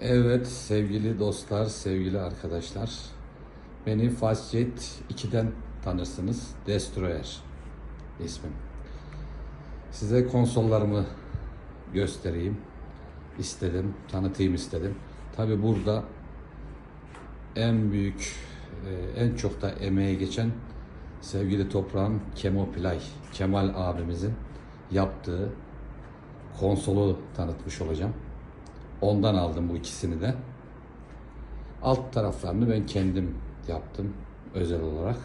Evet sevgili dostlar, sevgili arkadaşlar. Beni Fastjet 2'den tanırsınız. Destroyer ismim. Size konsollarımı göstereyim istedim, tanıtayım istedim. Tabi burada en büyük, e, en çok da emeğe geçen sevgili toprağın Kemoplay, Kemal abimizin yaptığı konsolu tanıtmış olacağım. Ondan aldım bu ikisini de. Alt taraflarını ben kendim yaptım özel olarak.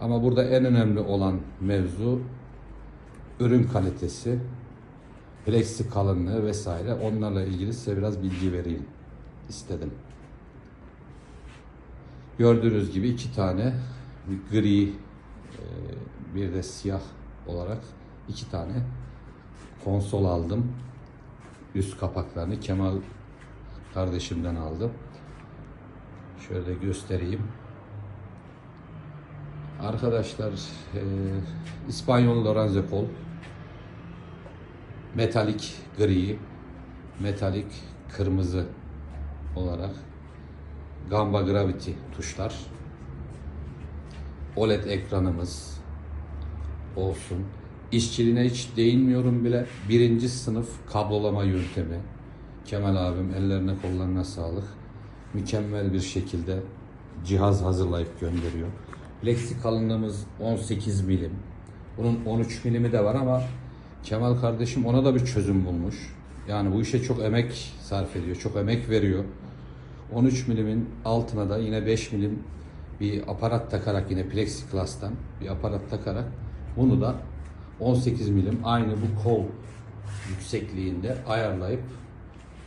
Ama burada en önemli olan mevzu ürün kalitesi, plexi kalınlığı vesaire. Onlarla ilgili size biraz bilgi vereyim istedim. Gördüğünüz gibi iki tane gri e, bir de siyah olarak iki tane konsol aldım. Üst kapaklarını Kemal kardeşimden aldım. Şöyle göstereyim. Arkadaşlar e, İspanyol Lorenzo kol metalik gri metalik kırmızı olarak Gamba Gravity tuşlar OLED ekranımız olsun. İşçiliğine hiç değinmiyorum bile. Birinci sınıf kablolama yöntemi. Kemal abim ellerine kollarına sağlık. Mükemmel bir şekilde cihaz hazırlayıp gönderiyor. Lexi kalınlığımız 18 milim. Bunun 13 milimi de var ama Kemal kardeşim ona da bir çözüm bulmuş. Yani bu işe çok emek sarf ediyor, çok emek veriyor. 13 milimin altına da yine 5 milim bir aparat takarak yine plexiglass'tan bir aparat takarak bunu da 18 milim aynı bu kol yüksekliğinde ayarlayıp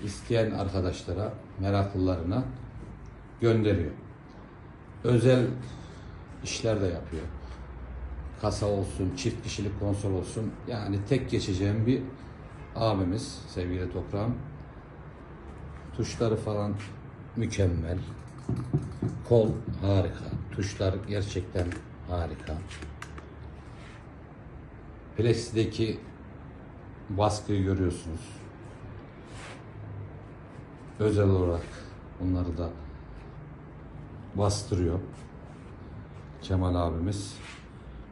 isteyen arkadaşlara, meraklılarına gönderiyor. Özel işler de yapıyor. Kasa olsun, çift kişilik konsol olsun. Yani tek geçeceğim bir abimiz sevgili toprağım. Tuşları falan mükemmel. Kol harika. Tuşlar gerçekten harika. Plexideki baskıyı görüyorsunuz. Özel olarak bunları da bastırıyor. Kemal abimiz.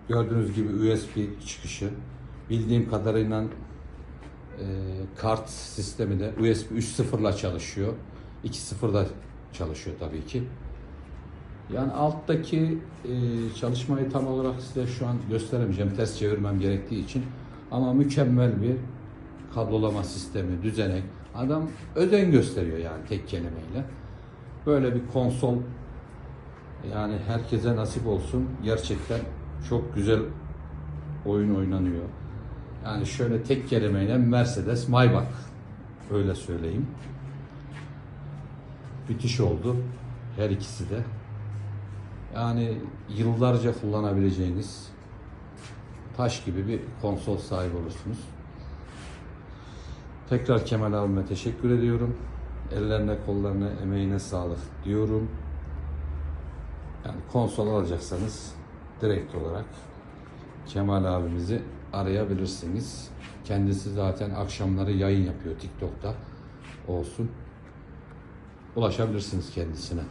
Gördüğünüz gibi USB çıkışı. Bildiğim kadarıyla e, kart sistemi de USB 3.0'la çalışıyor. 2.0'da çalışıyor tabii ki. Yani alttaki e, çalışmayı tam olarak size şu an gösteremeyeceğim. Ters çevirmem gerektiği için. Ama mükemmel bir kablolama sistemi, düzenek. Adam özen gösteriyor yani tek kelimeyle. Böyle bir konsol yani herkese nasip olsun. Gerçekten çok güzel oyun oynanıyor. Yani şöyle tek kelimeyle Mercedes Maybach öyle söyleyeyim. Müthiş oldu her ikisi de. Yani yıllarca kullanabileceğiniz taş gibi bir konsol sahibi olursunuz. Tekrar Kemal abime teşekkür ediyorum. Ellerine, kollarına, emeğine sağlık diyorum. Yani konsol alacaksanız direkt olarak Kemal abimizi arayabilirsiniz. Kendisi zaten akşamları yayın yapıyor TikTok'ta olsun. Ulaşabilirsiniz kendisine.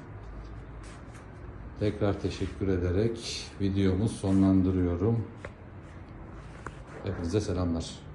Tekrar teşekkür ederek videomu sonlandırıyorum. Hepinize selamlar.